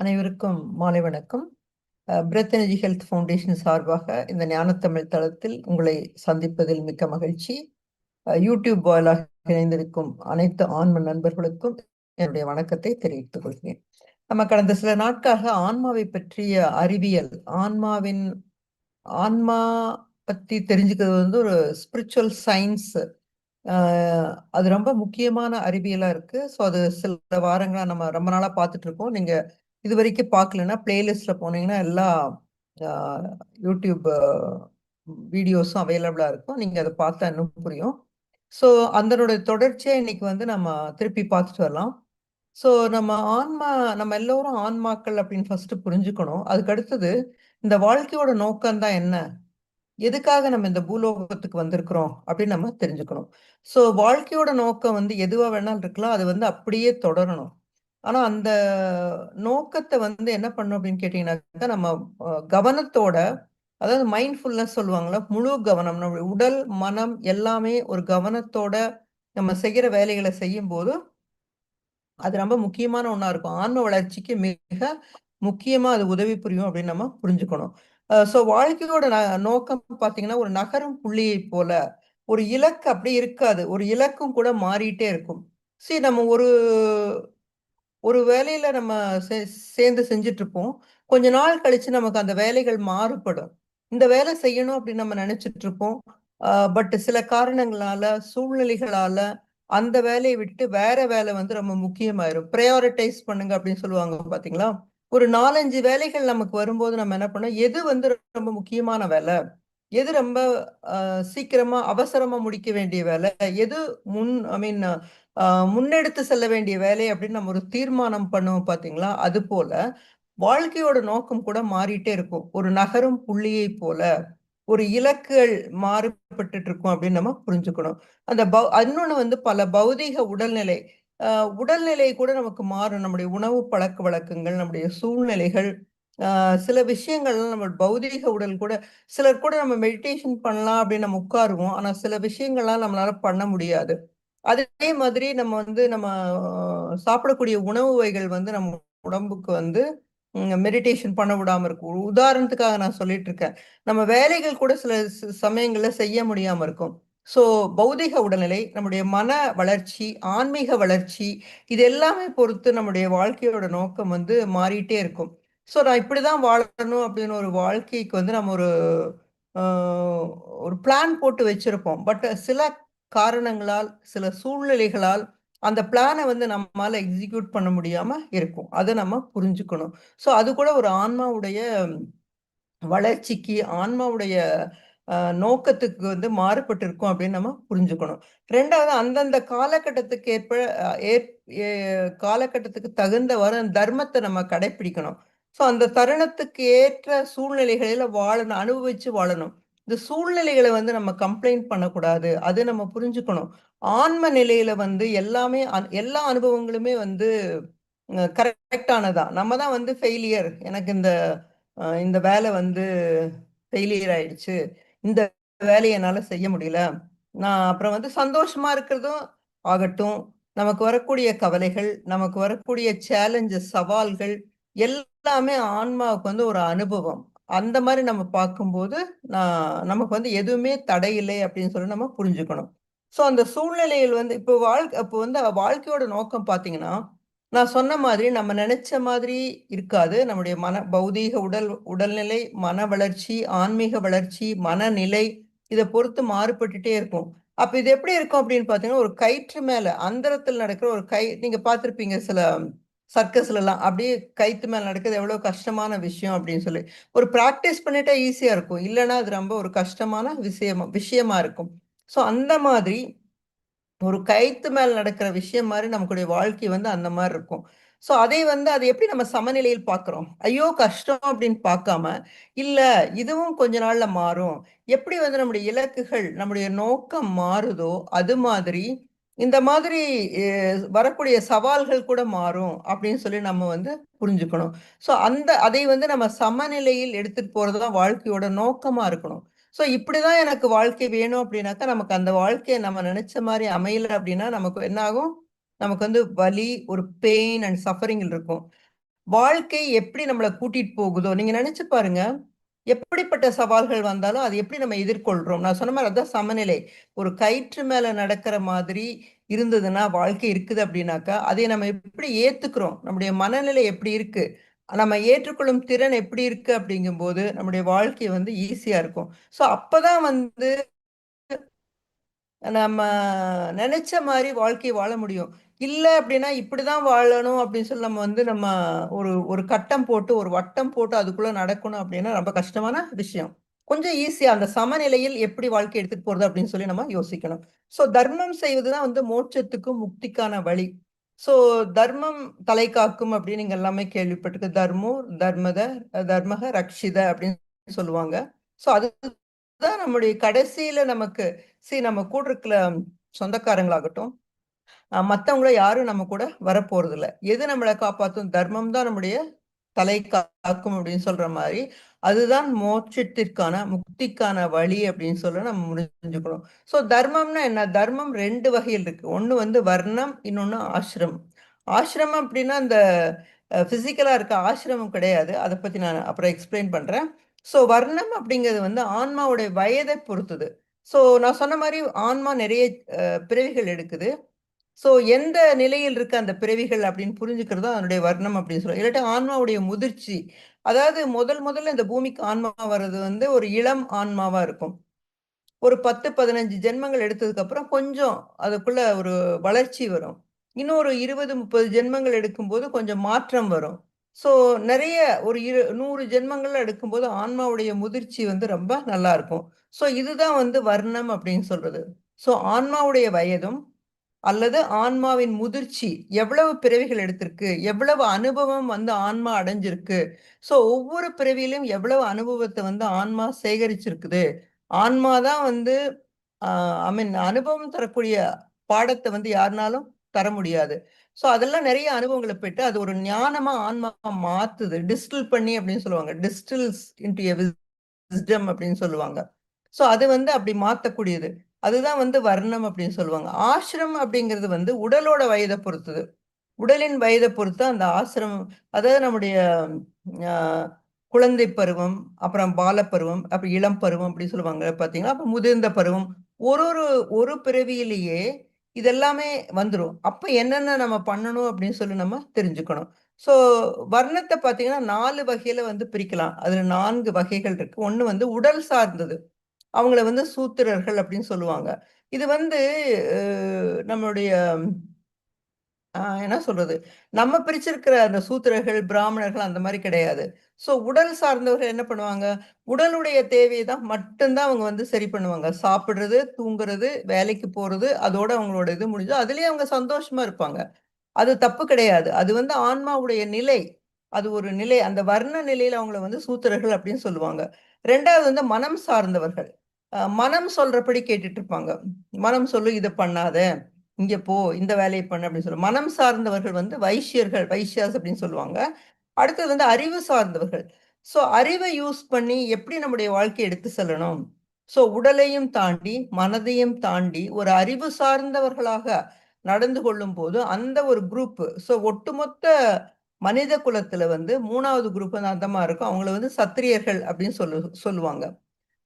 அனைவருக்கும் மாலை வணக்கம். பிரெத் எனர்ஜி ஹெல்த் ஃபவுண்டேஷன் சார்பாக இந்த ஞானத்தமிழ் தளத்தில் உங்களை சந்திப்பதில் மிக்க மகிழ்ச்சி. யூடியூப் வாயிலாக இணைந்திருக்கும் அனைத்து ஆன்ம நண்பர்களுக்கும் என்னுடைய வணக்கத்தை தெரிவித்துக் கொள்கிறேன். நம்ம கடந்த சில நாட்காக ஆன்மாவை பற்றிய அறிவியல் ஆன்மாவின் ஆன்மா பத்தி தெரிஞ்சுக்கிறது வந்து ஒரு ஸ்பிரிச்சுவல் சயின்ஸ் அது ரொம்ப முக்கியமான அறிவியலா இருக்கு. ஸோ அது சில வாரங்களா நம்ம ரொம்ப நாளா பார்த்துட்டு இருக்கோம். நீங்க இது வரைக்கும் பார்க்கலன்னா பிளேலிஸ்ட்ல போனீங்கன்னா எல்லா யூடியூப் வீடியோஸும் அவைலபிளா இருக்கும். நீங்க அதை பார்த்தா இன்னும் புரியும். ஸோ அதனுடைய தொடர்ச்சியா இன்னைக்கு வந்து நம்ம திருப்பி பார்த்துட்டு வரலாம். ஸோ நம்ம ஆன்மா நம்ம எல்லோரும் ஆன்மாக்கள் அப்படின்னு ஃபர்ஸ்ட் புரிஞ்சுக்கணும். அதுக்கு அடுத்தது இந்த வாழ்க்கையோட நோக்கம் தான் என்ன? எதுக்காக நம்ம இந்த பூலோகத்துக்கு வந்திருக்கிறோம் அப்படின்னு நம்ம தெரிஞ்சுக்கணும். ஸோ வாழ்க்கையோட நோக்கம் வந்து எதுவா வேணாலும் இருக்கலாம். அது வந்து அப்படியே தொடரணும். ஆனா அந்த நோக்கத்தை வந்து என்ன பண்ணும் அப்படின்னு கேட்டீங்கன்னாக்கா நம்ம கவனத்தோட அதாவது மைண்ட்ஃபுல்னஸ் சொல்லுவாங்களா முழு கவனம் நம்ம உடல் மனம் எல்லாமே ஒரு கவனத்தோட நம்ம செய்கிற வேலைகளை செய்யும் போது அது ரொம்ப முக்கியமான ஒன்றா இருக்கும். ஆன்ம வளர்ச்சிக்கு மிக முக்கியமா அது உதவி புரியும் அப்படின்னு நம்ம புரிஞ்சுக்கணும். ஸோ வாழ்க்கையோட நோக்கம் பார்த்தீங்கன்னா ஒரு நகரும் புள்ளியை போல ஒரு இலக்கு அப்படி இருக்காது. ஒரு இலக்கும் கூட மாறிட்டே இருக்கும். சரி நம்ம ஒரு ஒரு வேலையில நம்ம சேர்ந்து செஞ்சுட்டு இருப்போம் கொஞ்ச நாள் கழிச்சு நமக்கு அந்த வேலைகள் மாறுபடும். இந்த வேலை செய்யணும் அப்படின்னு நம்ம நினைச்சிட்டு இருப்போம் பட் சில காரணங்களால சூழ்நிலைகளால அந்த வேலையை விட்டு வேற வேலை வந்து ரொம்ப முக்கியமாயிரும். ப்ரையாரிட்டைஸ் பண்ணுங்க அப்படின்னு சொல்லுவாங்க பாத்தீங்களா? ஒரு நாலஞ்சு வேலைகள் நமக்கு வரும்போது நம்ம என்ன பண்ணோம் எது வந்து ரொம்ப முக்கியமான வேலை? எது ரொம்ப சீக்கிரமா அவசரமா முடிக்க வேண்டிய வேலை? எது முன் ஐ மீன் முன்னெடுத்து செல்ல வேண்டிய வேலை அப்படின்னு நம்ம ஒரு தீர்மானம் பண்ணுவோம் பாத்தீங்களா அது போல வாழ்க்கையோட நோக்கம் கூட மாறிட்டே இருக்கும். ஒரு நகரும் புள்ளியை போல ஒரு இலக்குகள் மாறுபட்டு இருக்கும் அப்படின்னு நம்ம புரிஞ்சுக்கணும். அந்த பௌ இன்னொன்னு வந்து பல பௌதீக உடல்நிலை உடல்நிலை கூட நமக்கு மாறும். நம்முடைய உணவு பழக்க வழக்கங்கள் நம்முடைய சூழ்நிலைகள் சில விஷயங்கள்லாம் நம்ம பௌதீக உடல் கூட சிலர் கூட நம்ம மெடிடேஷன் பண்ணலாம் அப்படின்னு நம்ம உட்காருவோம். ஆனா சில விஷயங்கள்லாம் நம்மளால பண்ண முடியாது. அதே மாதிரி நம்ம வந்து நம்ம சாப்பிடக்கூடிய உணவு வகைகள் வந்து நம்ம உடம்புக்கு வந்து மெடிடேஷன் பண்ண விடாம இருக்கும். உதாரணத்துக்காக நான் சொல்லிட்டு இருக்கேன். நம்ம வேலைகள் கூட சில சமயங்கள்ல செய்ய முடியாம இருக்கும். ஸோ பௌதிக உடல்நிலை நம்முடைய மன வளர்ச்சி ஆன்மீக வளர்ச்சி இது எல்லாமே பொறுத்து நம்முடைய வாழ்க்கையோட நோக்கம் வந்து மாறிட்டே இருக்கும். ஸோ நான் இப்படிதான் வாழணும் அப்படின்னு ஒரு வாழ்க்கைக்கு வந்து நம்ம ஒரு ஒரு பிளான் போட்டு வச்சுருப்போம். பட் சில காரணங்களால் சில சூழ்நிலைகளால் அந்த பிளானை வந்து நம்மளால் எக்ஸிக்யூட் பண்ண முடியாமல் இருக்கும். அதை நம்ம புரிஞ்சுக்கணும். ஸோ அது கூட ஒரு ஆன்மாவுடைய வளர்ச்சிக்கு ஆன்மாவுடைய நோக்கத்துக்கு வந்து மாறுபட்டு இருக்கும் அப்படின்னு நம்ம புரிஞ்சுக்கணும். ரெண்டாவது அந்தந்த காலகட்டத்துக்கு ஏற்ப காலகட்டத்துக்கு தகுந்தவாறு தர்மத்தை நம்ம கடைபிடிக்கணும் ஸோ அந்த தருணத்துக்கு ஏற்ற சூழ்நிலைகளில் வாழணும் அனுபவிச்சு வாழணும். இந்த சூழ்நிலைகளை வந்து நம்ம கம்ப்ளைண்ட் பண்ணக்கூடாது. அது நம்ம புரிஞ்சுக்கணும். ஆன்ம நிலையில வந்து எல்லாமே எல்லா அனுபவங்களுமே வந்து கரெக்டானதா நம்ம தான் வந்து ஃபெயிலியர் எனக்கு இந்த இந்த வேலை வந்து ஃபெயிலியர் ஆயிடுச்சு. இந்த வேலையை என்னால் செய்ய முடியல. நான் அப்புறம் வந்து சந்தோஷமா இருக்கிறதும் ஆகட்டும். நமக்கு வரக்கூடிய கவலைகள் நமக்கு வரக்கூடிய சேலஞ்சஸ் சவால்கள் எல்லாமே ஆன்மாவுக்கு வந்து ஒரு அனுபவம். அந்த மாதிரி நம்ம பார்க்கும்போது நான் நமக்கு வந்து எதுவுமே தடையில்லை அப்படின்னு சொல்லி நம்ம புரிஞ்சுக்கணும். ஸோ அந்த சூழ்நிலையில் வந்து இப்போ வாழ்க்கை இப்போ வந்து வாழ்க்கையோட நோக்கம் பார்த்தீங்கன்னா நான் சொன்ன மாதிரி நம்ம நினைச்ச மாதிரி இருக்காது. நம்முடைய மன பௌதீக உடல் உடல்நிலை மன வளர்ச்சி ஆன்மீக வளர்ச்சி மனநிலை இதை பொறுத்து மாறுபட்டுட்டே இருக்கும். அப்போ இது எப்படி இருக்கும் அப்படின்னு பார்த்தீங்கன்னா ஒரு கயிற்று மேலே அந்தரத்தில் நடக்கிற ஒரு கை நீங்கள் பார்த்துருப்பீங்க சில சர்க்கஸ்ல எல்லாம் அப்படியே கைத்து மேல நடக்கிறது எவ்வளவு கஷ்டமான விஷயம் அப்படின்னு சொல்லி. ஒரு ப்ராக்டிஸ் பண்ணிட்டா ஈஸியா இருக்கும். இல்லைன்னா அது ரொம்ப ஒரு கஷ்டமான விஷயமா விஷயமா இருக்கும். ஸோ அந்த மாதிரி ஒரு கைத்து மேல் நடக்கிற விஷயம் மாதிரி நமக்குடைய வாழ்க்கை வந்து அந்த மாதிரி இருக்கும். ஸோ அதை வந்து அதை எப்படி நம்ம சமநிலையில் பார்க்குறோம்? ஐயோ கஷ்டம் அப்படின்னு பார்க்காம இல்லை இதுவும் கொஞ்ச நாளில் மாறும். எப்படி வந்து நம்முடைய இலக்குகள் நம்முடைய நோக்கம் மாறுதோ அது மாதிரி இந்த மாதிரி வரக்கூடிய சவால்கள் கூட மாறும் அப்படின்னு சொல்லி நம்ம வந்து புரிஞ்சுக்கணும். ஸோ அந்த அதை வந்து நம்ம சமநிலையில் எடுத்துட்டு போறது தான் வாழ்க்கையோட நோக்கமா இருக்கணும். ஸோ இப்படிதான் எனக்கு வாழ்க்கை வேணும் அப்படின்னாக்கா நமக்கு அந்த வாழ்க்கையை நம்ம நினைச்ச மாதிரி அமையல அப்படின்னா நமக்கு என்ன ஆகும்? நமக்கு வந்து வலி ஒரு பெயின் அண்ட் சஃபரிங் இருக்கும். வாழ்க்கை எப்படி நம்மளை கூட்டிட்டு போகுதோ நீங்க நினைச்சு பாருங்க. எப்படிப்பட்ட சவால்கள் வந்தாலும் அது எப்படி நம்ம எதிர்கொள்றோம்? நான் சொன்ன மாதிரி அதான் சமநிலை. ஒரு கயிற்று மேல நடக்கிற மாதிரி இருந்ததுன்னா வாழ்க்கை இருக்குது அப்படின்னாக்கா அதை நம்ம எப்படி ஏத்துக்கிறோம்? நம்முடைய மனநிலை எப்படி இருக்கு? நம்ம ஏற்றுக்கொள்ளும் திறன் எப்படி இருக்கு அப்படிங்கும்போது நம்முடைய வாழ்க்கை வந்து ஈஸியா இருக்கும். ஸோ அப்பதான் வந்து நம்ம நினைச்ச மாதிரி வாழ்க்கையை வாழ முடியும். இல்லை அப்படின்னா இப்படிதான் வாழணும் அப்படின்னு சொல்லி நம்ம வந்து நம்ம ஒரு ஒரு கட்டம் போட்டு ஒரு வட்டம் போட்டு அதுக்குள்ள நடக்கணும் அப்படின்னா ரொம்ப கஷ்டமான விஷயம். கொஞ்சம் ஈஸியா அந்த சமநிலையில் எப்படி வாழ்க்கை எடுத்துட்டு போறது அப்படின்னு சொல்லி நம்ம யோசிக்கணும். ஸோ தர்மம் செய்வதுதான் வந்து மோட்சத்துக்கும் முக்திக்கான வழி. ஸோ தர்மம் தலை காக்கும் அப்படின்னு நீங்க எல்லாமே கேள்விப்பட்டிருக்கு. தர்மோ தர்மத தர்மக ரக்ஷித அப்படின்னு சொல்லுவாங்க. ஸோ அதுதான் நம்முடைய கடைசியில நமக்கு சரி நம்ம கூட இருக்கிற சொந்தக்காரங்களாகட்டும் மற்றவங்கள யாரும் நம்ம கூட வரப்போறது இல்லை எது நம்மளை காப்பாற்றும் தர்மம் தான் நம்முடைய தலை காக்கும் அப்படின்னு சொல்ற மாதிரி அதுதான் மோட்சத்திற்கான முக்திக்கான வழி அப்படின்னு சொல்ல நம்ம முடிஞ்சுக்கணும். ஸோ தர்மம்னா என்ன? தர்மம் ரெண்டு வகையில் இருக்கு. ஒன்று வந்து வர்ணம் இன்னொன்று ஆசிரமம். ஆசிரமம் அப்படின்னா அந்த பிசிக்கலா இருக்க ஆசிரமம் கிடையாது. அதை பத்தி நான் அப்புறம் எக்ஸ்பிளைன் பண்றேன். ஸோ வர்ணம் அப்படிங்கிறது வந்து ஆன்மாவுடைய வயதை பொறுத்தது. ஸோ நான் சொன்ன மாதிரி ஆன்மா நிறைய பிறவிகள் எடுக்குது. ஸோ எந்த நிலையில் இருக்க அந்த பிறவிகள் அப்படின்னு புரிஞ்சுக்கிறது அதனுடைய வர்ணம் அப்படின்னு சொல்லுவோம் இல்லாட்டி ஆன்மாவுடைய முதிர்ச்சி. அதாவது முதல் முதல்ல இந்த பூமிக்கு ஆன்மா வர்றது வந்து ஒரு இளம் ஆன்மாவா இருக்கும். ஒரு பத்து பதினஞ்சு ஜென்மங்கள் எடுத்ததுக்கு அப்புறம் கொஞ்சம் அதுக்குள்ள ஒரு வளர்ச்சி வரும். இன்னும் ஒரு இருபது முப்பது ஜென்மங்கள் எடுக்கும்போது கொஞ்சம் மாற்றம் வரும். ஸோ நிறைய ஒரு இரு நூறு ஜென்மங்கள் எடுக்கும்போது ஆன்மாவுடைய முதிர்ச்சி வந்து ரொம்ப நல்லா இருக்கும். ஸோ இதுதான் வந்து வர்ணம் அப்படின்னு சொல்றது. ஸோ ஆன்மாவுடைய வயதும் அல்லது ஆன்மாவின் முதிர்ச்சி எவ்வளவு பிறவிகள் எடுத்திருக்கு எவ்வளவு அனுபவம் வந்து ஆன்மா அடைஞ்சிருக்கு. ஸோ ஒவ்வொரு பிறவியிலும் எவ்வளவு அனுபவத்தை வந்து ஆன்மா சேகரிச்சிருக்குது. ஆன்மா தான் வந்து ஐ மீன் அனுபவம் தரக்கூடிய பாடத்தை வந்து யாருனாலும் தர முடியாது. ஸோ அதெல்லாம் நிறைய அனுபவங்களை பெற்று அது ஒரு ஞானமா ஆன்மா மாத்துது. டிஸ்டில் பண்ணி அப்படின்னு சொல்லுவாங்க. டிஸ்டில்ஸ் இன்டு விஸ்டம் அப்படின்னு சொல்லுவாங்க. ஸோ அது வந்து அப்படி மாற்றக்கூடியது அதுதான் வந்து வர்ணம் அப்படின்னு சொல்லுவாங்க. ஆசிரம் அப்படிங்கிறது வந்து உடலோட வயதை பொறுத்தது. உடலின் வயதை பொறுத்து அந்த ஆசிரமம் அதாவது நம்முடைய குழந்தை பருவம் அப்புறம் பாலப்பருவம் அப்புறம் இளம் பருவம் அப்படின்னு சொல்லுவாங்க பார்த்தீங்கன்னா அப்போ முதிர்ந்த பருவம். ஒரு ஒரு ஒரு பிறவியிலேயே இதெல்லாமே வந்துடும் அப்போ என்னென்ன நம்ம பண்ணணும் அப்படின்னு சொல்லி நம்ம தெரிஞ்சுக்கணும். ஸோ வர்ணத்தை பார்த்தீங்கன்னா நாலு வகையில வந்து பிரிக்கலாம். அதுல நான்கு வகைகள் இருக்கு. ஒன்று வந்து உடல் சார்ந்தது. அவங்கள வந்து சூத்திரர்கள் அப்படின்னு சொல்லுவாங்க. இது வந்து நம்மளுடைய என்ன சொல்றது? நம்ம பிரிச்சிருக்கிற அந்த சூத்திரர்கள் பிராமணர்கள் அந்த மாதிரி கிடையாது. ஸோ உடல் சார்ந்தவர்கள் என்ன பண்ணுவாங்க? உடலுடைய தேவையை தான் மட்டும்தான் அவங்க வந்து சரி பண்ணுவாங்க. சாப்பிட்றது தூங்குறது வேலைக்கு போகிறது அதோட அவங்களோட இது முடிஞ்சு அதுலேயே அவங்க சந்தோஷமா இருப்பாங்க. அது தப்பு கிடையாது. அது வந்து ஆன்மாவுடைய நிலை. அது ஒரு நிலை. அந்த வர்ண நிலையில அவங்கள வந்து சூத்திரர்கள் அப்படின்னு சொல்லுவாங்க. ரெண்டாவது வந்து மனம் சார்ந்தவர்கள். மனம் சொல்றபடி கேட்டுட்டு இருப்பாங்க. மனம் சொல்லு இதை பண்ணாத. இங்க போ இந்த வேலையை பண்ண அப்படின்னு சொல்லுவாங்க மனம் சார்ந்தவர்கள் வந்து வைசியர்கள் வைசியாஸ் அப்படின்னு சொல்லுவாங்க. அடுத்தது வந்து அறிவு சார்ந்தவர்கள். ஸோ அறிவை யூஸ் பண்ணி எப்படி நம்முடைய வாழ்க்கையை எடுத்து செல்லணும்? ஸோ உடலையும் தாண்டி மனதையும் தாண்டி ஒரு அறிவு சார்ந்தவர்களாக நடந்து கொள்ளும் போது அந்த ஒரு குரூப் ஸோ ஒட்டுமொத்த மனித குலத்துல வந்து மூணாவது குரூப் வந்து அந்தமா இருக்கும். அவங்கள வந்து சத்திரியர்கள் அப்படின்னு சொல்லு சொல்லுவாங்க.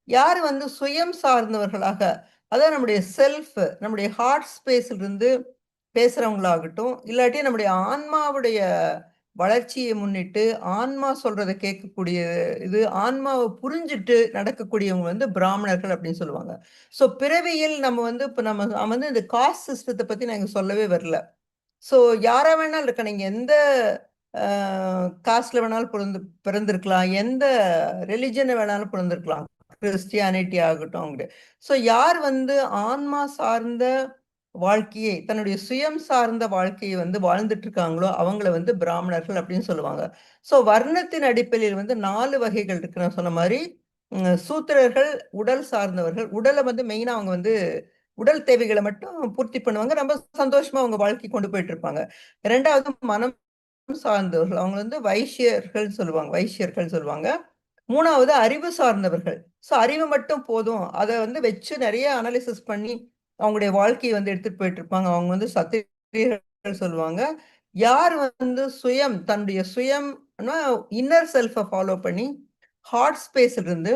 யார் வந்து சுயம் சார்ந்தவர்களாக அதாவது நம்முடைய செல்ஃப் நம்முடைய ஹார்ட் ஸ்பேஸ்ல இருந்து பேசுறவங்களாகட்டும் இல்லாட்டி நம்முடைய ஆன்மாவுடைய வளர்ச்சியை முன்னிட்டு ஆன்மா சொல்றதை கேட்கக்கூடிய இது ஆன்மாவை புரிஞ்சுட்டு நடக்கக்கூடியவங்க வந்து பிராமணர்கள் அப்படின்னு சொல்லுவாங்க. ஸோ பிறவியில் நம்ம வந்து இப்போ நம்ம வந்து இந்த காஸ்ட் சிஸ்டத்தை பத்தி நாங்கள் சொல்லவே வரல. ஸோ யாரா வேணாலும் இருக்க நீங்கள் எந்த காஸ்ட்ல வேணாலும் பிறந்து பிறந்திருக்கலாம். எந்த ரிலிஜனை வேணாலும் பிறந்திருக்கலாம். கிறிஸ்டியானிட்டி ஆகட்டும் ஸோ யார் வந்து ஆன்மா சார்ந்த வாழ்க்கையை தன்னுடைய சுயம் சார்ந்த வாழ்க்கையை வந்து வாழ்ந்துட்டு இருக்காங்களோ அவங்கள வந்து பிராமணர்கள் அப்படின்னு சொல்லுவாங்க. ஸோ வர்ணத்தின் அடிப்படையில் வந்து நாலு வகைகள் இருக்கு. நான் சொன்ன மாதிரி சூத்திரர்கள் உடல் சார்ந்தவர்கள் உடலை வந்து மெயினாக அவங்க வந்து உடல் தேவைகளை மட்டும் பூர்த்தி பண்ணுவாங்க. ரொம்ப சந்தோஷமா அவங்க வாழ்க்கை கொண்டு போயிட்டு இருப்பாங்க ரெண்டாவது மனம் சார்ந்தவர்கள். அவங்க வந்து வைசியர்கள் சொல்லுவாங்க. வைசியர்கள் சொல்லுவாங்க. மூணாவது அறிவு சார்ந்தவர்கள். ஸோ அறிவு மட்டும் போதும். அதை வந்து வச்சு நிறைய அனாலிசிஸ் பண்ணி அவங்களுடைய வாழ்க்கையை வந்து எடுத்துட்டு போயிட்டு இருப்பாங்க அவங்க வந்து சத்திரியர்கள் சொல்லுவாங்க. யார் வந்து சுயம் தன்னுடைய சுயம்னா இன்னர் செல்ஃபை ஃபாலோ பண்ணி ஹார்ட் ஸ்பேஸ்ல இருந்து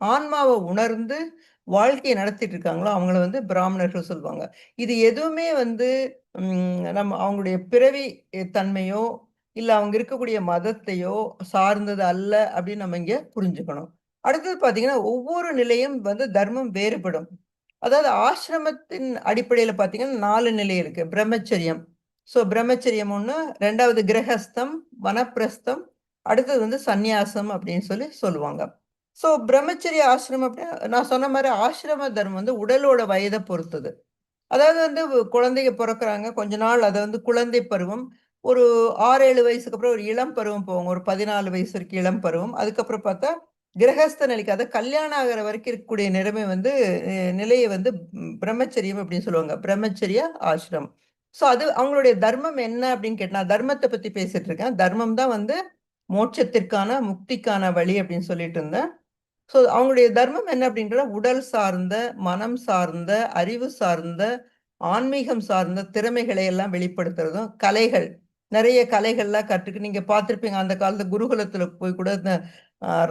ஆன்மாவை உணர்ந்து வாழ்க்கையை நடத்திட்டு இருக்காங்களோ அவங்கள வந்து பிராமணர்கள் சொல்லுவாங்க. இது எதுவுமே வந்து நம்ம அவங்களுடைய பிறவி தன்மையோ இல்லை அவங்க இருக்கக்கூடிய மதத்தையோ சார்ந்தது அல்ல அப்படின்னு நம்ம இங்கே புரிஞ்சுக்கணும். அடுத்தது பார்த்தீங்கன்னா ஒவ்வொரு நிலையும் வந்து தர்மம் வேறுபடும். அதாவது ஆசிரமத்தின் அடிப்படையில் பார்த்தீங்கன்னா நாலு நிலை இருக்கு. பிரம்மச்சரியம். ஸோ பிரம்மச்சரியம் ஒன்று ரெண்டாவது கிரகஸ்தம் வனப்பிரஸ்தம் அடுத்தது வந்து சந்நியாசம் அப்படின்னு சொல்லி சொல்லுவாங்க. ஸோ பிரம்மச்சரிய ஆசிரமம் அப்படின்னா நான் சொன்ன மாதிரி ஆசிரம தர்மம் வந்து உடலோட வயதை பொறுத்தது. அதாவது வந்து குழந்தைங்க பிறக்கிறாங்க கொஞ்ச நாள் அதை வந்து குழந்தை பருவம் ஒரு ஆறு ஏழு வயசுக்கு அப்புறம் ஒரு இளம் பருவம் போவாங்க. ஒரு பதினாலு வயசு வரைக்கும் இளம் பருவம். அதுக்கப்புறம் பார்த்தா கிரகஸ்த நிலைக்கு அதாவது கல்யாணம் ஆகிற வரைக்கும் இருக்கக்கூடிய நிலைமை வந்து நிலையை வந்து பிரம்மச்சரியம் அப்படின்னு சொல்லுவாங்க. பிரம்மச்சரிய ஆசிரம். ஸோ அது அவங்களுடைய தர்மம் என்ன அப்படின்னு கேட்டால் தர்மத்தை பத்தி பேசிட்டு இருக்கேன். தர்மம் தான் வந்து மோட்சத்திற்கான முக்திக்கான வழி அப்படின்னு சொல்லிட்டு இருந்தேன். ஸோ அவங்களுடைய தர்மம் என்ன அப்படின்ற உடல் சார்ந்த மனம் சார்ந்த அறிவு சார்ந்த ஆன்மீகம் சார்ந்த திறமைகளை எல்லாம் வெளிப்படுத்துறதும் கலைகள். நிறைய கலைகள்லாம் கற்றுக்கு நீங்க பார்த்துருப்பீங்க அந்த காலத்து குருகுலத்துல போய் கூட இந்த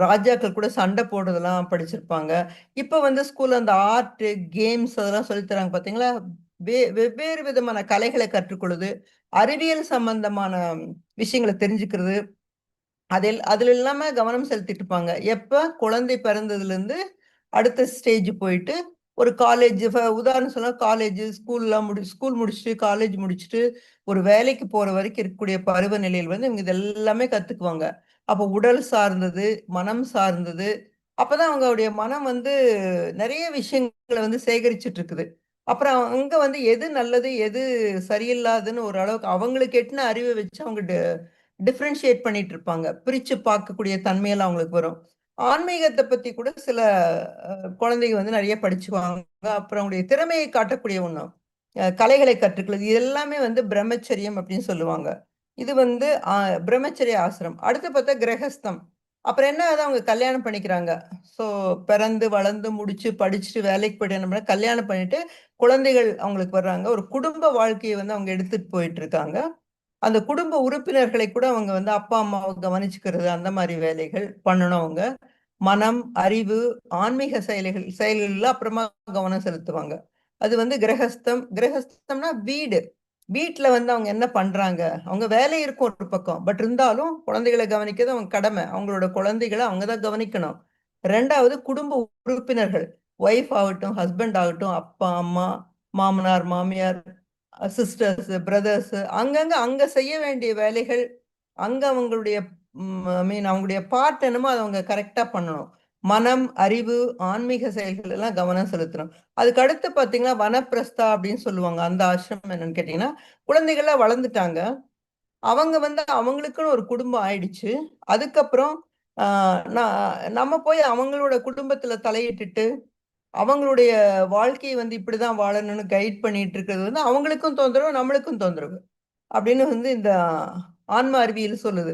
ராஜாக்கள் கூட சண்டை போடுறதெல்லாம் படிச்சிருப்பாங்க. இப்போ வந்து ஸ்கூல்ல அந்த ஆர்ட் கேம்ஸ் அதெல்லாம் சொல்லித்தராங்க பார்த்தீங்களா வே வெவ்வேறு விதமான கலைகளை கற்றுக்கொள்ளுது அறிவியல் சம்பந்தமான விஷயங்களை தெரிஞ்சுக்கிறது அதில் அதில் இல்லாம கவனம் செலுத்திட்டு இருப்பாங்க. எப்போ? குழந்தை பிறந்ததுலேருந்து அடுத்த ஸ்டேஜ் போயிட்டு ஒரு காலேஜ் உதாரணம் சொன்னால் காலேஜ் ஸ்கூல்லாம் முடி ஸ்கூல் முடிச்சுட்டு காலேஜ் முடிச்சுட்டு ஒரு வேலைக்கு போகிற வரைக்கும் இருக்கக்கூடிய பருவநிலையில் வந்து இவங்க இதெல்லாமே கற்றுக்குவாங்க அப்போ உடல் சார்ந்தது மனம் சார்ந்தது. அப்பதான் அவங்களுடைய மனம் வந்து நிறைய விஷயங்களை வந்து சேகரிச்சுட்டு இருக்குது அப்புறம் அங்க வந்து எது நல்லது எது சரியில்லாதுன்னு ஒரு அளவுக்கு அவங்களுக்கு எட்டின அறிவை வச்சு அவங்க டிஃப்ரென்ஷியேட் பண்ணிட்டு இருப்பாங்க பிரிச்சு பார்க்கக்கூடிய தன்மையெல்லாம் அவங்களுக்கு வரும். ஆன்மீகத்தை பத்தி கூட சில குழந்தைங்க வந்து நிறைய படிச்சுவாங்க அப்புறம் அவங்களுடைய திறமையை காட்டக்கூடிய ஒன்றும் கலைகளை கற்றுக்கிறது. இது எல்லாமே வந்து பிரம்மச்சரியம் அப்படின்னு சொல்லுவாங்க. இது வந்து பிரம்மச்சரிய ஆசிரம். அடுத்து பார்த்தா கிரகஸ்தம். அப்புறம் என்ன அதை அவங்க கல்யாணம் பண்ணிக்கிறாங்க? ஸோ பிறந்து வளர்ந்து முடிச்சு படிச்சுட்டு வேலைக்கு போயிட்டு என்ன கல்யாணம் பண்ணிட்டு குழந்தைகள் அவங்களுக்கு வர்றாங்க. ஒரு குடும்ப வாழ்க்கையை வந்து அவங்க எடுத்துட்டு போயிட்டு இருக்காங்க அந்த குடும்ப உறுப்பினர்களை கூட அவங்க வந்து அப்பா அம்மாவை கவனிச்சுக்கிறது அந்த மாதிரி வேலைகள் பண்ணணும் அவங்க. மனம் அறிவு ஆன்மீக செயல்கள் செயல்களில் அப்புறமா கவனம் செலுத்துவாங்க. அது வந்து கிரகஸ்தம். கிரகஸ்தம்னா வீடு. வீட்டில் வந்து அவங்க என்ன பண்றாங்க? அவங்க வேலை இருக்கும் ஒரு பக்கம். பட் இருந்தாலும் குழந்தைகளை கவனிக்கிறது அவங்க கடமை. அவங்களோட குழந்தைகளை அவங்க தான் கவனிக்கணும். ரெண்டாவது குடும்ப உறுப்பினர்கள். ஒய்ஃப் ஆகட்டும் ஹஸ்பண்ட் ஆகட்டும் அப்பா அம்மா மாமனார் மாமியார் சிஸ்டர்ஸ் பிரதர்ஸ் அங்கங்க அங்க செய்ய வேண்டிய வேலைகள் அங்க அவங்களுடைய மீன் அவங்களுடைய பார்ட் என்னமோ அதை அவங்க கரெக்டா பண்ணணும். மனம் அறிவு ஆன்மீக செயல்கள் எல்லாம் கவனம் செலுத்தணும். அதுக்கு அடுத்து பாத்தீங்கன்னா வனப்பிரஸ்தா அப்படின்னு சொல்லுவாங்க. அந்த ஆசிரமம் என்னன்னு கேட்டீங்கன்னா குழந்தைகள்லாம் வளர்ந்துட்டாங்க. அவங்க வந்து அவங்களுக்குன்னு ஒரு குடும்பம் ஆயிடுச்சு. அதுக்கப்புறம் நம்ம போய் அவங்களோட குடும்பத்துல தலையிட்டுட்டு அவங்களுடைய வாழ்க்கையை வந்து இப்படிதான் வாழணும்னு கைட் பண்ணிட்டு இருக்கிறது வந்து அவங்களுக்கும் தொந்தரவு நம்மளுக்கும் தொந்தரவு அப்படின்னு வந்து இந்த ஆன்ம அறிவியல் சொல்லுது.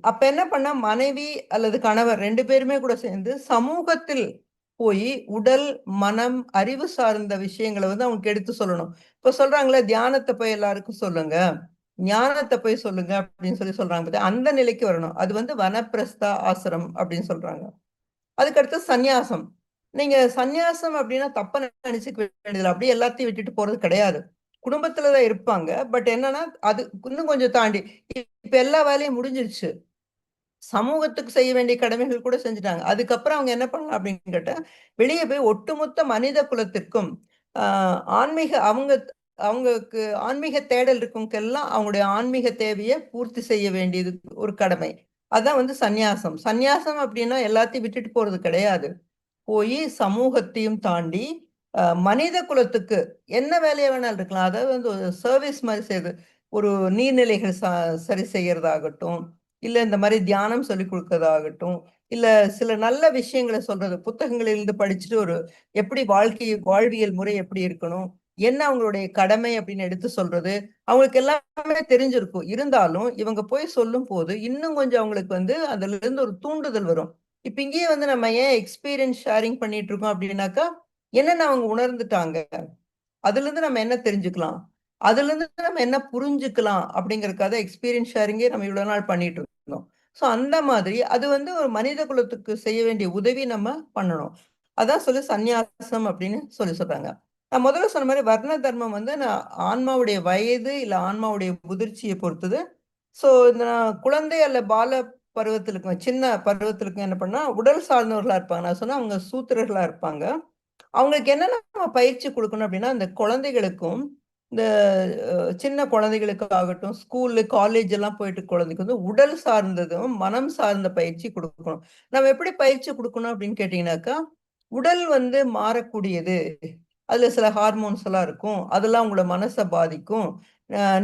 அப்ப என்ன பண்ண மனைவி அல்லது கணவர் ரெண்டு பேருமே கூட சேர்ந்து சமூகத்தில் போய் உடல் மனம் அறிவு சார்ந்த விஷயங்களை வந்து அவங்களுக்கு எடுத்து சொல்லணும். இப்ப சொல்றாங்களே தியானத்தை போய் எல்லாருக்கும் சொல்லுங்க. ஞானத்தை போய் சொல்லுங்க அப்படின்னு சொல்லி சொல்றாங்க அந்த நிலைக்கு வரணும். அது வந்து வனப்பிரஸ்தா ஆசிரம் அப்படின்னு சொல்றாங்க. அதுக்கடுத்து சந்நியாசம். நீங்க சந்நியாசம் அப்படின்னா தப்ப நினைச்சுக்க வேண்டியதில்லை. அப்படியே எல்லாத்தையும் விட்டுட்டு போறது கிடையாது. குடும்பத்துலதான் இருப்பாங்க. பட் என்னன்னா அது இன்னும் கொஞ்சம் தாண்டி இப்ப எல்லா வேலையும் முடிஞ்சிருச்சு. சமூகத்துக்கு செய்ய வேண்டிய கடமைகள் கூட செஞ்சுட்டாங்க. அதுக்கப்புறம் அவங்க என்ன பண்ணலாம் அப்படின்னு கேட்டா வெளியே போய் ஒட்டுமொத்த மனித குலத்திற்கும் ஆஹ் ஆன்மீக அவங்க அவங்களுக்கு ஆன்மீக தேடல் இருக்கவங்கெல்லாம் அவங்களுடைய ஆன்மீக தேவையை பூர்த்தி செய்ய வேண்டியது ஒரு கடமை. அதான் வந்து சந்நியாசம். சந்நியாசம் அப்படின்னா எல்லாத்தையும் விட்டுட்டு போறது கிடையாது. போய் சமூகத்தையும் தாண்டி மனித குலத்துக்கு என்ன வேலையை வேணாலும் இருக்கலாம். அதாவது வந்து ஒரு சர்வீஸ் மாதிரி செய்யுது ஒரு நீர்நிலைகள் சரி செய்யறதாகட்டும் இல்லை இந்த மாதிரி தியானம் சொல்லி கொடுக்கறதாகட்டும் இல்லை சில நல்ல விஷயங்களை சொல்றது புத்தகங்களிலிருந்து படிச்சுட்டு ஒரு எப்படி வாழ்க்கை வாழ்வியல் முறை எப்படி இருக்கணும் என்ன அவங்களுடைய கடமை அப்படின்னு எடுத்து சொல்றது அவங்களுக்கு எல்லாமே தெரிஞ்சிருக்கும். இருந்தாலும் இவங்க போய் சொல்லும் போது இன்னும் கொஞ்சம் அவங்களுக்கு வந்து அதுல இருந்து ஒரு தூண்டுதல் வரும். இப்ப இங்கேயே வந்து நம்ம ஏன் எக்ஸ்பீரியன்ஸ் ஷேரிங் பண்ணிட்டு இருக்கோம் அப்படின்னாக்கா என்னென்ன அவங்க உணர்ந்துட்டாங்க? அதுல இருந்து நம்ம என்ன தெரிஞ்சுக்கலாம்? அதுல இருந்து நம்ம என்ன புரிஞ்சுக்கலாம்? அப்படிங்கறதுக்காக எக்ஸ்பீரியன்ஸ் ஷேரிங்கே நம்ம இவ்வளவு நாள் பண்ணிட்டு இருந்தோம். ஸோ அந்த மாதிரி அது வந்து ஒரு மனித குலத்துக்கு செய்ய வேண்டிய உதவி நம்ம பண்ணணும். அதான் சொல்லி சந்நியாசம் அப்படின்னு சொல்லி சொல்றாங்க. நான் முதல்ல சொன்ன மாதிரி வர்ண தர்மம் வந்து நான் ஆன்மாவுடைய வயது இல்லை ஆன்மாவுடைய முதிர்ச்சியை பொறுத்தது. ஸோ இந்த குழந்தை அல்ல பால பருவத்திலுக்கும் சின்ன பருவத்திலுக்கும் என்ன பண்ணா உடல் சார்ந்தவர்களா இருப்பாங்க. நான் சொன்னா அவங்க சூத்திரர்களா இருப்பாங்க. அவங்களுக்கு என்னென்ன நம்ம பயிற்சி கொடுக்கணும் அப்படின்னா அந்த குழந்தைகளுக்கும் இந்த சின்ன குழந்தைகளுக்கு ஆகட்டும் ஸ்கூலு காலேஜ் எல்லாம் போயிட்டு குழந்தைக்கு வந்து உடல் சார்ந்ததும் மனம் சார்ந்த பயிற்சி கொடுக்கணும். நம்ம எப்படி பயிற்சி கொடுக்கணும் அப்படின்னு கேட்டீங்கன்னாக்கா உடல் வந்து மாறக்கூடியது. அதுல சில ஹார்மோன்ஸ் எல்லாம் இருக்கும். அதெல்லாம் உங்களோட மனசை பாதிக்கும்.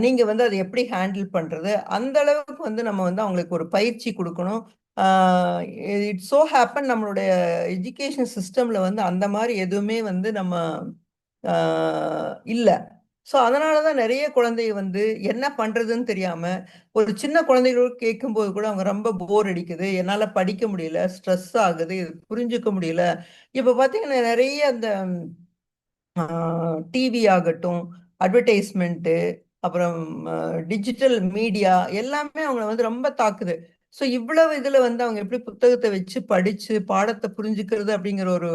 நீங்க வந்து அதை எப்படி ஹேண்டில் பண்றது? அந்த அளவுக்கு வந்து நம்ம வந்து அவங்களுக்கு ஒரு பயிற்சி கொடுக்கணும். இட்ஸ் ஸோ ஹேப்பன் நம்மளுடைய எஜுகேஷன் சிஸ்டமில் வந்து அந்த மாதிரி எதுவுமே வந்து நம்ம இல்லை. ஸோ அதனால தான் நிறைய குழந்தை வந்து என்ன பண்ணுறதுன்னு தெரியாமல் ஒரு சின்ன குழந்தைகளுக்கு கேட்கும்போது கூட அவங்க ரொம்ப போர் அடிக்குது. என்னால் படிக்க முடியல ஸ்ட்ரெஸ் ஆகுது புரிஞ்சுக்க முடியல. இப்போ பார்த்தீங்கன்னா நிறைய அந்த டிவி ஆகட்டும் அட்வர்டைஸ்மெண்ட்டு அப்புறம் டிஜிட்டல் மீடியா எல்லாமே அவங்கள வந்து ரொம்ப தாக்குது. ஸோ இவ்வளவு இதில் வந்து அவங்க எப்படி புத்தகத்தை வச்சு படித்து பாடத்தை புரிஞ்சுக்கிறது அப்படிங்கிற ஒரு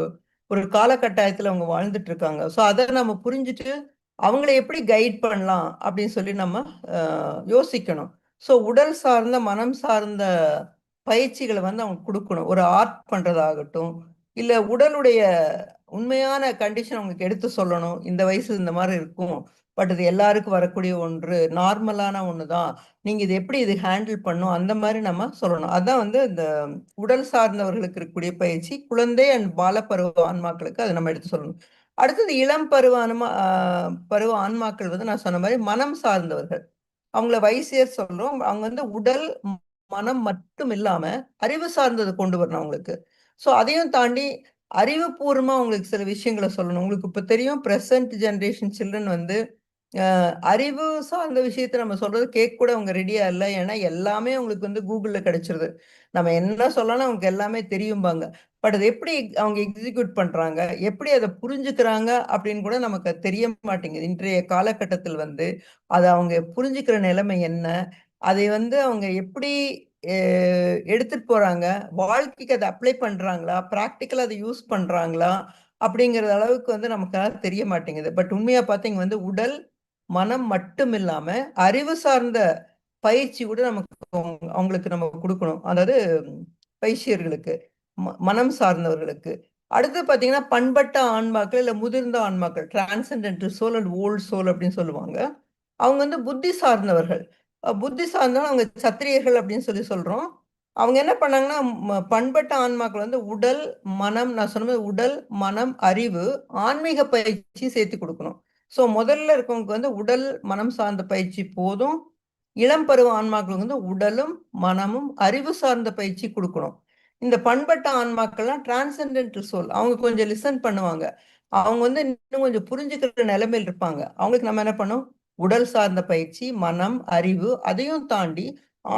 ஒரு காலகட்டாயத்தில் அவங்க வாழ்ந்துட்டு இருக்காங்க ஸோ அதை நம்ம புரிஞ்சுட்டு அவங்கள எப்படி கைட் பண்ணலாம் அப்படின்னு சொல்லி நம்ம யோசிக்கணும். ஸோ உடல் சார்ந்த மனம் சார்ந்த பயிற்சிகளை வந்து அவங்க கொடுக்கணும். ஒரு ஆர்ட் பண்ணுறதாகட்டும் இல்லை உடலுடைய உண்மையான கண்டிஷன் அவங்களுக்கு எடுத்து சொல்லணும். இந்த வயசு இந்த மாதிரி இருக்கும். பட் இது எல்லாருக்கும் வரக்கூடிய ஒன்று. நார்மலான ஒன்று தான் நீங்கள் இது எப்படி இது ஹேண்டில் பண்ணும்? அந்த மாதிரி நம்ம சொல்லணும். அதான் வந்து இந்த உடல் சார்ந்தவர்களுக்கு இருக்கக்கூடிய பயிற்சி. குழந்தை அண்ட் பாலப்பருவ ஆன்மாக்களுக்கு அதை நம்ம எடுத்து சொல்லணும். அடுத்தது இளம் பருவ அனுமா பருவ ஆன்மாக்கள் வந்து நான் சொன்ன மாதிரி மனம் சார்ந்தவர்கள். அவங்கள வயசியர் சொல்றோம். அவங்க வந்து உடல் மனம் மட்டும் இல்லாம அறிவு சார்ந்ததை கொண்டு வரணும் அவங்களுக்கு. ஸோ அதையும் தாண்டி அறிவுபூர்வமாக அவங்களுக்கு சில விஷயங்களை சொல்லணும். உங்களுக்கு இப்போ தெரியும் ப்ரெசன்ட் ஜென்ரேஷன் சில்ட்ரன் வந்து அறிவு சார்ந்த விஷயத்த நம்ம சொல்றது கேட்க கூட அவங்க ரெடியா இல்லை. ஏன்னா எல்லாமே அவங்களுக்கு வந்து கூகுளில் கிடைச்சிருது. நம்ம என்ன சொல்லலாம் அவங்க எல்லாமே தெரியும்பாங்க. பட் அது எப்படி அவங்க எக்ஸிக்யூட் பண்றாங்க? எப்படி அதை புரிஞ்சுக்கிறாங்க? அப்படின்னு கூட நமக்கு தெரிய மாட்டேங்குது. இன்றைய காலகட்டத்தில் வந்து அதை அவங்க புரிஞ்சுக்கிற நிலைமை என்ன? அதை வந்து அவங்க எப்படி எடுத்துட்டு போறாங்க. வாழ்க்கைக்கு அதை அப்ளை பண்றாங்களா? ப்ராக்டிக்கலா அதை யூஸ் பண்றாங்களா? அப்படிங்கிற அளவுக்கு வந்து நமக்கு தெரிய மாட்டேங்குது. பட் உண்மையா பார்த்தீங்க வந்து உடல் மனம் மட்டும் இல்லாம அறிவு சார்ந்த பயிற்சி கூட நமக்கு அவங்களுக்கு நம்ம கொடுக்கணும். அதாவது பயிற்சியர்களுக்கு மனம் சார்ந்தவர்களுக்கு. அடுத்து பார்த்தீங்கன்னா பண்பட்ட ஆன்மாக்கள் இல்லை முதிர்ந்த ஆன்மாக்கள் transcendental soul and old soul அப்படின்னு சொல்லுவாங்க. அவங்க வந்து புத்தி சார்ந்தவர்கள். புத்தி சார்ந்தவங்க அவங்க சத்திரியர்கள் அப்படின்னு சொல்லி சொல்றோம். அவங்க என்ன பண்ணாங்கன்னா பண்பட்ட ஆன்மாக்கள் வந்து உடல் மனம் நான் சொன்ன உடல் மனம் அறிவு ஆன்மீக பயிற்சி சேர்த்து கொடுக்கணும். ஸோ முதல்ல இருக்கவங்களுக்கு வந்து உடல் மனம் சார்ந்த பயிற்சி போதும். இளம் பருவ ஆன்மாக்களுக்கு வந்து உடலும் மனமும் அறிவு சார்ந்த பயிற்சி கொடுக்கணும். இந்த பண்பட்ட ஆன்மாக்கள்லாம் டிரான்சென்டென்டல் சோல் அவங்க கொஞ்சம் லிசன் பண்ணுவாங்க. அவங்க வந்து இன்னும் கொஞ்சம் புரிஞ்சுக்கிற நிலைமையில் இருப்பாங்க. அவங்களுக்கு நம்ம என்ன பண்ணோம் உடல் சார்ந்த பயிற்சி மனம் அறிவு அதையும் தாண்டி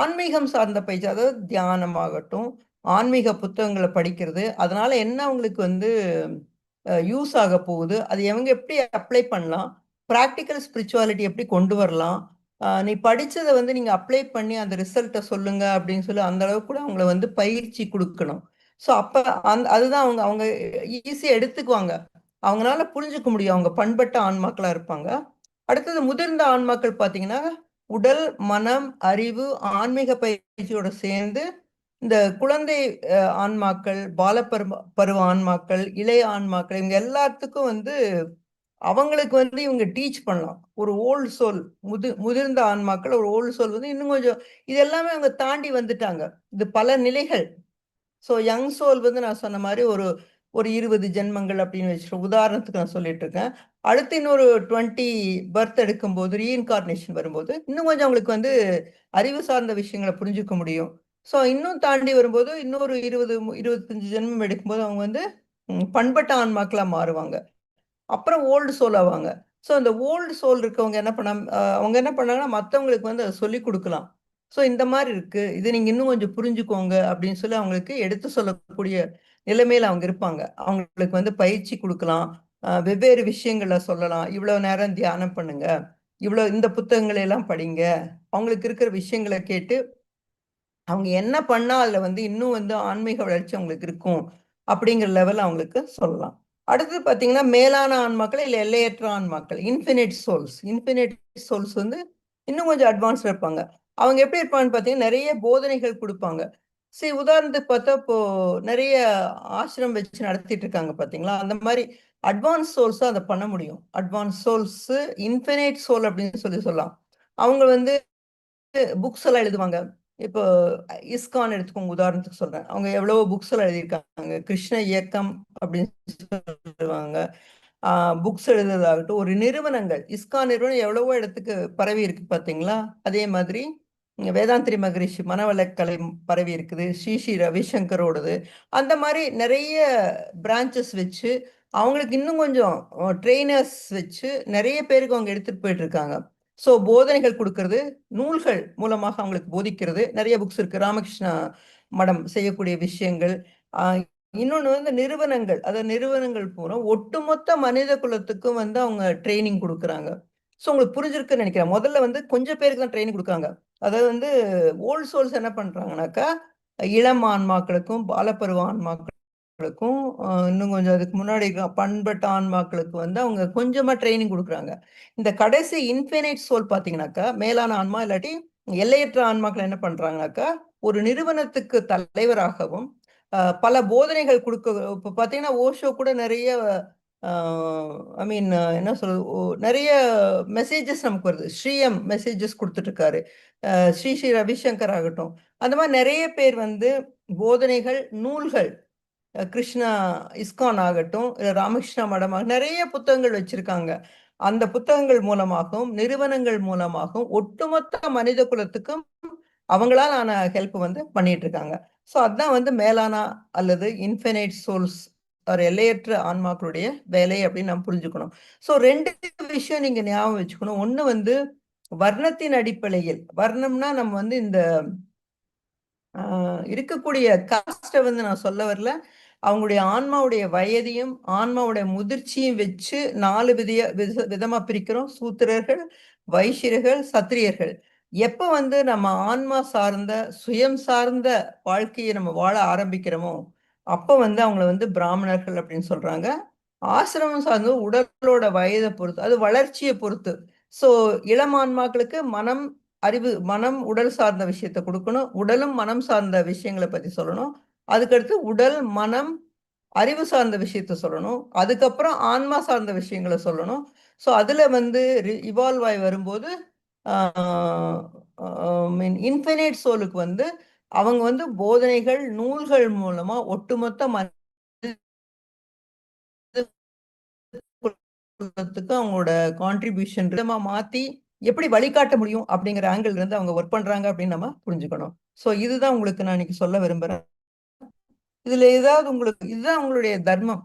ஆன்மீகம் சார்ந்த பயிற்சி அதாவது தியானமாகட்டும் ஆன்மீக புத்தகங்களை படிக்கிறது அதனால என்ன அவங்களுக்கு வந்து யூஸ் ஆக போகுது அது எவங்க எப்படி அப்ளை பண்ணலாம் ப்ராக்டிக்கல் ஸ்பிரிச்சுவாலிட்டி எப்படி கொண்டு வரலாம் நீ படித்ததை வந்து நீங்கள் அப்ளை பண்ணி அந்த ரிசல்ட்டை சொல்லுங்க அப்படின்னு சொல்லி அந்த அளவுக்கு கூட அவங்கள வந்து பயிற்சி கொடுக்கணும். ஸோ அப்போ அந்த அதுதான் அவங்க அவங்க ஈஸியாக எடுத்துக்குவாங்க. அவங்களால புரிஞ்சுக்க முடியும் அவங்க பண்பட்ட ஆன்மாக்களாக இருப்பாங்க. அடுத்தது முதிர்ந்த ஆன்மாக்கள் பார்த்தீங்கன்னா உடல் மனம் அறிவு ஆன்மீக பயிற்சியோட சேர்ந்து இந்த குழந்தை ஆன்மாக்கள் பாலப்பருவ பருவ ஆன்மாக்கள் இளைய ஆன்மாக்கள் இவங்க எல்லாத்துக்கும் வந்து அவங்களுக்கு வந்து இவங்க டீச் பண்ணலாம். ஒரு ஓல்டு சோல் முது முதிர்ந்த ஆன்மாக்கள் ஒரு ஓல்டு சோல் வந்து இன்னும் கொஞ்சம் இது எல்லாமே அவங்க தாண்டி வந்துட்டாங்க. இது பல நிலைகள். ஸோ யங் சோல் வந்து நான் சொன்ன மாதிரி ஒரு ஒரு இருபது ஜென்மங்கள் அப்படின்னு வச்சுருக்கோம் உதாரணத்துக்கு நான் சொல்லிட்டு இருக்கேன் அடுத்து இன்னொரு டுவெண்ட்டி பர்த் எடுக்கும்போது ரீஇன்கார்னேஷன் வரும்போது இன்னும் கொஞ்சம் அவங்களுக்கு வந்து அறிவு சார்ந்த விஷயங்களை புரிஞ்சுக்க முடியும். ஸோ இன்னும் தாண்டி வரும்போது இன்னொரு இருபது இருபத்தஞ்சு ஜென்மம் எடுக்கும்போது அவங்க வந்து பண்பட்ட ஆன்மாக்களாக மாறுவாங்க. அப்புறம் ஓல்டு சோல் ஆவாங்க. ஸோ அந்த ஓல்டு சோல் இருக்கவங்க என்ன பண்ண அவங்க என்ன பண்ணாங்கன்னா மற்றவங்களுக்கு வந்து அதை சொல்லி கொடுக்கலாம். ஸோ இந்த மாதிரி இருக்கு. இது நீங்க இன்னும் கொஞ்சம் புரிஞ்சுக்கோங்க அப்படின்னு சொல்லி அவங்களுக்கு எடுத்து சொல்லக்கூடிய நிலைமையில அவங்க இருப்பாங்க. அவங்களுக்கு வந்து பயிற்சி கொடுக்கலாம். வெவ்வேறு விஷயங்கள சொல்லலாம். இவ்வளவு நேரம் தியானம் பண்ணுங்க. இவ்வளோ இந்த புத்தகங்களை எல்லாம் படிங்க. அவங்களுக்கு இருக்கிற விஷயங்களை கேட்டு அவங்க என்ன பண்ணா அதுல வந்து இன்னும் வந்து ஆன்மீக வளர்ச்சி அவங்களுக்கு இருக்கும் அப்படிங்கிற லெவல் அவங்களுக்கு சொல்லலாம். அடுத்தது பார்த்தீங்கன்னா மேலான ஆன்மாக்கள் இல்லை எல்லையற்ற ஆன்மாக்கள் இன்ஃபினிட் சோல்ஸ் இன்ஃபினிட் சோல்ஸ் வந்து இன்னும் கொஞ்சம் அட்வான்ஸ்டாக இருப்பாங்க. அவங்க எப்படி இருப்பாங்கன்னு பார்த்தீங்கன்னா நிறைய போதனைகள் கொடுப்பாங்க. சரி உதாரணத்துக்கு பார்த்தா இப்போ நிறைய ஆசிரம் வச்சு நடத்திட்டு இருக்காங்க பார்த்தீங்களா? அந்த மாதிரி அட்வான்ஸ் சோல்ஸாக அதை பண்ண முடியும். அட்வான்ஸ் சோல்ஸு இன்ஃபினைட் சோல் அப்படின்னு சொல்லி சொல்லலாம். அவங்க வந்து புக்ஸ் எல்லாம் எழுதுவாங்க. இப்போ இஸ்கான் எடுத்துக்கோங்க உதாரணத்துக்கு சொல்றேன். அவங்க எவ்வளவோ புக்ஸ் எல்லாம் எழுதியிருக்காங்க. கிருஷ்ண இயக்கம் அப்படின்னு சொல்லுவாங்க. புக்ஸ் எழுதுறதாகட்டும் ஒரு நிறுவனங்கள். இஸ்கான் நிறுவனம் எவ்வளவோ இடத்துக்கு பரவி இருக்கு பார்த்தீங்களா? அதே மாதிரி வேதாந்திரி மகரிஷி மனவளக்கலை பரவி இருக்குது. ஸ்ரீ ஸ்ரீ ரவிசங்கரோடது. அந்த மாதிரி நிறைய பிரான்ச்சஸ் வச்சு அவங்களுக்கு இன்னும் கொஞ்சம் ட்ரெயினர்ஸ் வச்சு நிறைய பேருக்கு அவங்க எடுத்துட்டு போயிட்டு இருக்காங்க ஸோ போதனைகள் கொடுக்கறது நூல்கள் மூலமாக அவங்களுக்கு போதிக்கிறது. நிறைய புக்ஸ் இருக்கு. ராமகிருஷ்ணா மடம் செய்யக்கூடிய விஷயங்கள். இன்னொன்று வந்து நிறுவனங்கள். அதாவது நிறுவனங்கள் பூரா ஒட்டுமொத்த மனித குலத்துக்கும் வந்து அவங்க ட்ரைனிங் கொடுக்குறாங்க. ஸோ உங்களுக்கு புரிஞ்சிருக்குன்னு நினைக்கிறேன். முதல்ல வந்து கொஞ்சம் பேருக்கு தான் ட்ரைனிங் கொடுக்காங்க அதாவது வந்து ஓல்ட் சோல்ஸ் என்ன பண்ணுறாங்கனாக்கா இளம் ஆன்மாக்களுக்கும் பாலப்பருவ ஆன்மாக்களுக்கும் இன்னும் கொஞ்சம் அதுக்கு முன்னாடி பண்பட்ட ஆன்மாக்களுக்கு வந்து அவங்க கொஞ்சமாக ட்ரைனிங் கொடுக்குறாங்க. இந்த கடைசி இன்ஃபினைட் சோல் பார்த்தீங்கன்னாக்கா மேலான ஆன்மா இல்லாட்டி எல்லையற்ற ஆன்மாக்கள் என்ன பண்ணுறாங்கனாக்கா ஒரு நிறுவனத்துக்கு தலைவராகவும் பல போதனைகள் கொடுக்க இப்போ பார்த்தீங்கன்னா ஓஷோ கூட நிறைய ஐ மீன் என்ன சொல்றது? நிறைய மெசேஜஸ் நமக்கு வருது. ஸ்ரீஎம் மெசேஜஸ் கொடுத்துட்ருக்காரு ஸ்ரீ ஸ்ரீ ரவிசங்கர் ஆகட்டும். அந்த மாதிரி நிறைய பேர் வந்து போதனைகள் நூல்கள் கிருஷ்ணா இஸ்கான் ஆகட்டும் ராமகிருஷ்ணா மடமாக நிறைய புத்தகங்கள் வச்சிருக்காங்க. அந்த புத்தகங்கள் மூலமாகவும் நிறுவனங்கள் மூலமாகவும் ஒட்டுமொத்த மனித குலத்துக்கும் அவங்களால ஆன ஹெல்ப் வந்து பண்ணிட்டு இருக்காங்க ஸோ அதுதான் வந்து மேலானா அல்லது இன்ஃபினைட் சோல்ஸ் ஒரு எல்லையற்ற ஆன்மாக்களுடைய வேலை அப்படின்னு நம்ம புரிஞ்சுக்கணும். ஸோ ரெண்டு விஷயம் நீங்க ஞாபகம் வச்சுக்கணும். ஒன்று வந்து வர்ணத்தின் அடிப்படையில் வர்ணம்னா நம்ம வந்து இந்த இருக்கக்கூடிய காஸ்ட்டை வந்து நான் சொல்ல வரல. அவங்களுடைய ஆன்மாவுடைய வயதையும் ஆன்மாவுடைய முதிர்ச்சியும் வச்சு நாலு விதிய விதமா பிரிக்கிறோம். சூத்திரர்கள் வைசியர்கள் சத்திரியர்கள். எப்ப வந்து நம்ம ஆன்மா சார்ந்த சுயம் சார்ந்த வாழ்க்கையை நம்ம வாழ ஆரம்பிக்கிறோமோ அப்போ வந்து அவங்கள வந்து பிராமணர்கள் அப்படின்னு சொல்றாங்க. ஆசிரமம் சார்ந்து உடலோட வயதை பொறுத்து அது வளர்ச்சியை பொறுத்து. ஸோ இளம் ஆன்மாக்களுக்கு மனம் அறிவு மனம் உடல் சார்ந்த விஷயத்த கொடுக்கணும். உடலும் மனம் சார்ந்த விஷயங்களை பத்தி சொல்லணும். அதுக்கடுத்து உடல் மனம் அறிவு சார்ந்த விஷயத்த சொல்லணும். அதுக்கப்புறம் ஆன்மா சார்ந்த விஷயங்களை சொல்லணும். ஸோ அதில் வந்து இவால்வ் ஆகி வரும்போது மீன் இன்ஃபினைட் சோலுக்கு வந்து அவங்க வந்து போதனைகள் நூல்கள் மூலமா ஒட்டுமொத்த அவங்களோட கான்ட்ரிபியூஷன் மாத்தி எப்படி வழிகாட்ட முடியும் அப்படிங்கிற ஆங்கிள் இருந்து அவங்க ஒர்க் பண்றாங்க அப்படின்னு நம்ம புரிஞ்சுக்கணும். ஸோ இதுதான் உங்களுக்கு நான் இன்னைக்கு சொல்ல விரும்புறேன். இதுல ஏதாவது உங்களுக்கு இதுதான் உங்களுடைய தர்மம்.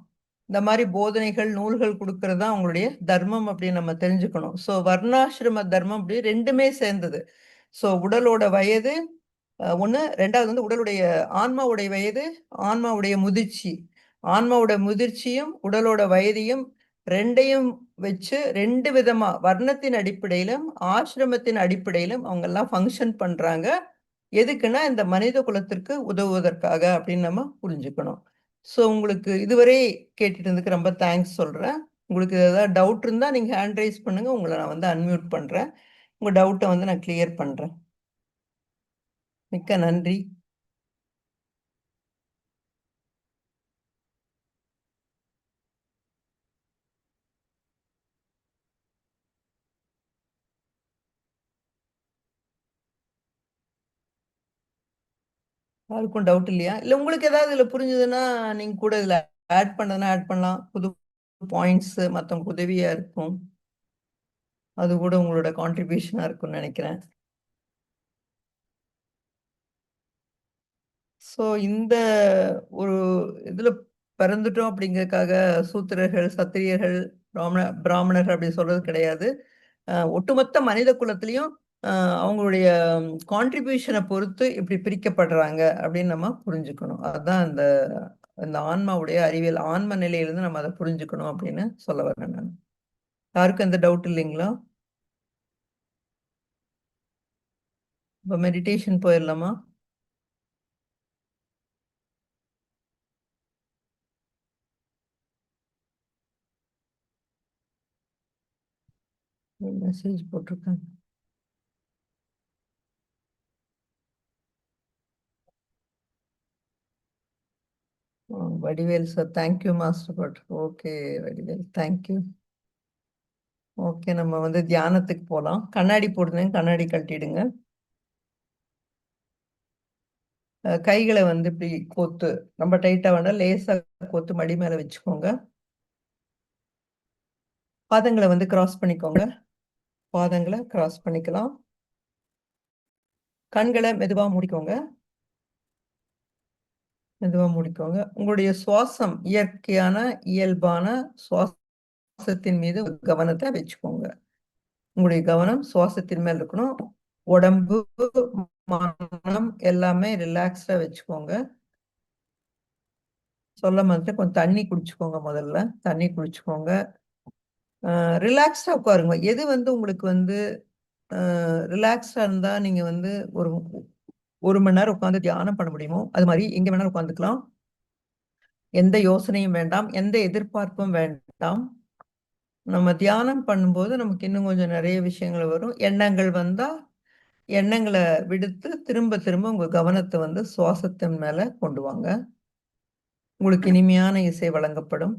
இந்த மாதிரி போதனைகள் நூல்கள் கொடுக்கறது தான் அவங்களுடைய தர்மம் அப்படின்னு நம்ம தெரிஞ்சுக்கணும். ஸோ வர்ணாசிரம தர்மம் அப்படி ரெண்டுமே சேர்ந்தது. ஸோ உடலோட வயது ஒன்று ரெண்டாவது வந்து உடலுடைய ஆன்மாவுடைய வயது ஆன்மாவுடைய முதிர்ச்சி. ஆன்மாவோட முதிர்ச்சியும் உடலோட வயதையும் ரெண்டையும் வச்சு ரெண்டு விதமா வர்ணத்தின் அடிப்படையிலும் ஆசிரமத்தின் அடிப்படையிலும் அவங்க எல்லாம் ஃபங்க்ஷன் பண்றாங்க. எதுக்குன்னா இந்த மனித குலத்திற்கு உதவுவதற்காக அப்படின்னு நம்ம புரிஞ்சுக்கணும். ஸோ உங்களுக்கு இதுவரை கேட்டுட்டு இருந்துக்கு ரொம்ப தேங்க்ஸ் சொல்கிறேன் உங்களுக்கு ஏதாவது டவுட் இருந்தால் நீங்கள் ஹேண்ட் ரைஸ் பண்ணுங்கள் உங்களை நான் வந்து அன்மியூட் பண்ணுறேன் உங்கள் டவுட்டை வந்து நான் கிளியர் பண்ணுறேன் மிக்க நன்றி. யாருக்கும் டவுட் இல்லையா? இல்ல உங்களுக்கு ஏதாவது இதுல புரிஞ்சதுன்னா நீங்க கூட இதுல ஆட் பண்ணதுன்னா ஆட் பண்ணலாம். புது பாயிண்ட்ஸ் மத்தவங்க உதவியா இருக்கும். அது கூட உங்களோட கான்ட்ரிபியூஷனா இருக்கும்னு நினைக்கிறேன். ஸோ இந்த ஒரு இதுல பிறந்துட்டோம் அப்படிங்கறதுக்காக சூத்திரர்கள் சத்திரியர்கள் பிராமண பிராமணர்கள் அப்படி சொல்றது கிடையாது. ஒட்டுமொத்த மனித குலத்திலையும் அவங்களுடைய கான்ட்ரிபியூஷனை பொறுத்து இப்படி பிரிக்கப்படுறாங்க அப்படின்னு நம்ம புரிஞ்சுக்கணும். அதுதான் அந்த அந்த ஆன்மாவுடைய அறிவியல் ஆன்ம நிலையிலிருந்து நம்ம அதை புரிஞ்சுக்கணும் அப்படின்னு சொல்ல வரேன் நான். யாருக்கும் எந்த டவுட் இல்லைங்களா? இப்போ மெடிடேஷன் போயிடலாமா? மெசேஜ் போட்டிருக்காங்க. Vadivel sir thank you master but okay Vadivel thank you okay நம்ம வந்து தியானத்துக்கு போகலாம் கண்ணாடி போடுங்க கண்ணாடி கட்டிடுங்க கைகளை வந்து இப்படி கோத்து ரொம்ப டைட்டாக வேண்டாம் லேசாக கோத்து மடி மேலே வச்சுக்கோங்க. பாதங்களை வந்து கிராஸ் பண்ணிக்கோங்க. பாதங்களை கிராஸ் பண்ணிக்கலாம். கண்களை மெதுவாக மூடிக்கோங்க. மெதுவாக மூடிக்கோங்க. உங்களுடைய சுவாசம் இயற்கையான இயல்பான சுவாசத்தின் மீது கவனத்தை வச்சுக்கோங்க. உங்களுடைய கவனம் சுவாசத்தின் மேல் இருக்கணும். உடம்பு மனம் எல்லாமே ரிலாக்ஸ்டா வச்சுக்கோங்க. சொல்ல மாதிரி கொஞ்சம் தண்ணி குடிச்சுக்கோங்க முதல்ல. தண்ணி குடிச்சுக்கோங்க. ரிலாக்ஸ்டாக உட்காருங்க. எது வந்து உங்களுக்கு வந்து ரிலாக்ஸ்டாக இருந்தால் நீங்கள் வந்து ஒரு ஒரு மணி நேரம் உட்காந்து தியானம் பண்ண முடியுமோ? அது மாதிரி எங்கே வேணாலும் உட்காந்துக்கலாம் எந்த யோசனையும் வேண்டாம். எந்த எதிர்பார்ப்பும் வேண்டாம். நம்ம தியானம் பண்ணும்போது நமக்கு இன்னும் கொஞ்சம் நிறைய விஷயங்கள் வரும். எண்ணங்கள் வந்தால் எண்ணங்களை விடுத்து திரும்ப திரும்ப உங்கள் கவனத்தை வந்து சுவாசத்தின் மேலே கொண்டு வாங்க. உங்களுக்கு இனிமையான இசை வழங்கப்படும்.